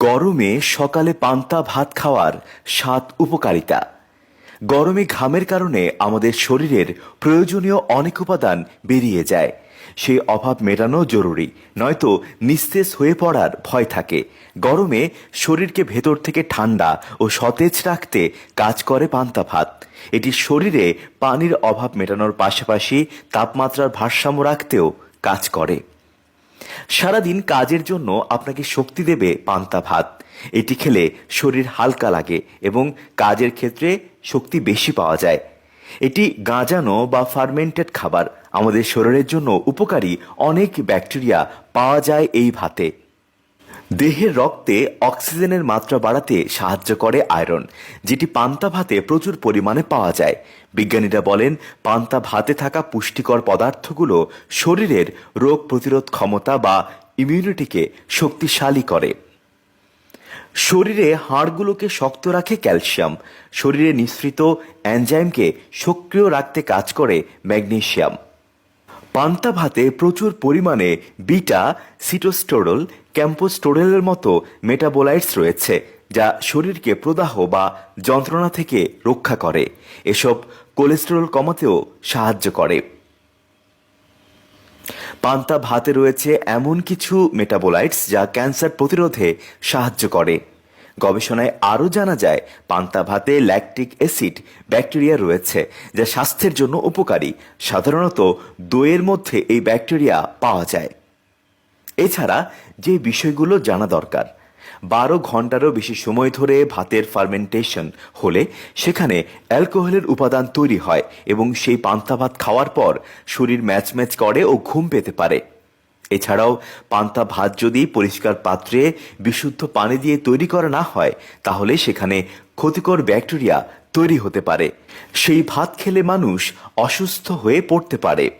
গরমে সকালে পান্তা ভাত খাওয়ার সাত উপকারিতা। গরমে ঘামের কারণে আমাদের শরীরের প্রয়োজনীয় অনেক উপাদান বেরিয়ে যায়। সেই অভাব মেটানো জরুরি, নয়তো নিস্তেজ হয়ে পড়ার ভয় থাকে। গরমে শরীরকে ভেতর থেকে ঠান্ডা ও সতেজ রাখতে কাজ করে পান্তা ভাত। এটি শরীরে পানির অভাব মেটানোর পাশাপাশি তাপমাত্রার ভারসাম্য রাখতেও কাজ করে। সারাদিন কাজের জন্য আপনাকে শক্তি দেবে পান্তা ভাত। এটি খেলে শরীর হালকা লাগে এবং কাজের ক্ষেত্রে শক্তি বেশি পাওয়া যায়। এটি গাঁজানো বা ফার্মেন্টেড খাবার। আমাদের শরীরের জন্য উপকারী অনেক ব্যাকটেরিয়া পাওয়া যায় এই ভাতে। দেহের রক্তে অক্সিজেনের মাত্রা বাড়াতে সাহায্য করে আয়রন, যেটি পান্তা ভাতে প্রচুর পরিমাণে পাওয়া যায়। বিজ্ঞানীরা বলেন, পান্তা ভাতে থাকা পুষ্টিকর পদার্থগুলো শরীরের রোগ প্রতিরোধ ক্ষমতা বা ইমিউনিটিকে শক্তিশালী করে। শরীরে হাড়গুলোকে শক্ত রাখে ক্যালসিয়াম। শরীরে নিঃসৃত অ্যানজাইমকে সক্রিয় রাখতে কাজ করে ম্যাগনেসিয়াম। পান্তা ভাতে প্রচুর পরিমাণে বিটা, সিটোস্টোরল, ক্যাম্পোস্টোরলের মতো মেটাবোলাইটস রয়েছে, যা শরীরকে প্রদাহ বা যন্ত্রণা থেকে রক্ষা করে। এসব কোলেস্টেরল কমাতেও সাহায্য করে। পান্তা ভাতে রয়েছে এমন কিছু মেটাবোলাইটস যা ক্যান্সার প্রতিরোধে সাহায্য করে। গবেষণায় আরও জানা যায়, পান্তা ভাতে ল্যাকটিক অ্যাসিড ব্যাকটেরিয়া রয়েছে, যা স্বাস্থ্যের জন্য উপকারী। সাধারণত দইয়ের মধ্যে এই ব্যাকটেরিয়া পাওয়া যায়। এছাড়া যে বিষয়গুলো জানা দরকার, বারো ঘন্টারও বেশি সময় ধরে ভাতের ফার্মেন্টেশন হলে সেখানে অ্যালকোহলের উপাদান তৈরি হয় এবং সেই পান্তা ভাত খাওয়ার পর শরীর ম্যাচ ম্যাচ করে ও ঘুম পেতে পারে। এছাড়াও পান্তা ভাত যদি পরিষ্কার পাত্রে বিশুদ্ধ পানি দিয়ে তৈরি করা না হয়, তাহলে সেখানে ক্ষতিকর ব্যাকটেরিয়া তৈরি হতে পারে। সেই ভাত খেলে মানুষ অসুস্থ হয়ে পড়তে পারে।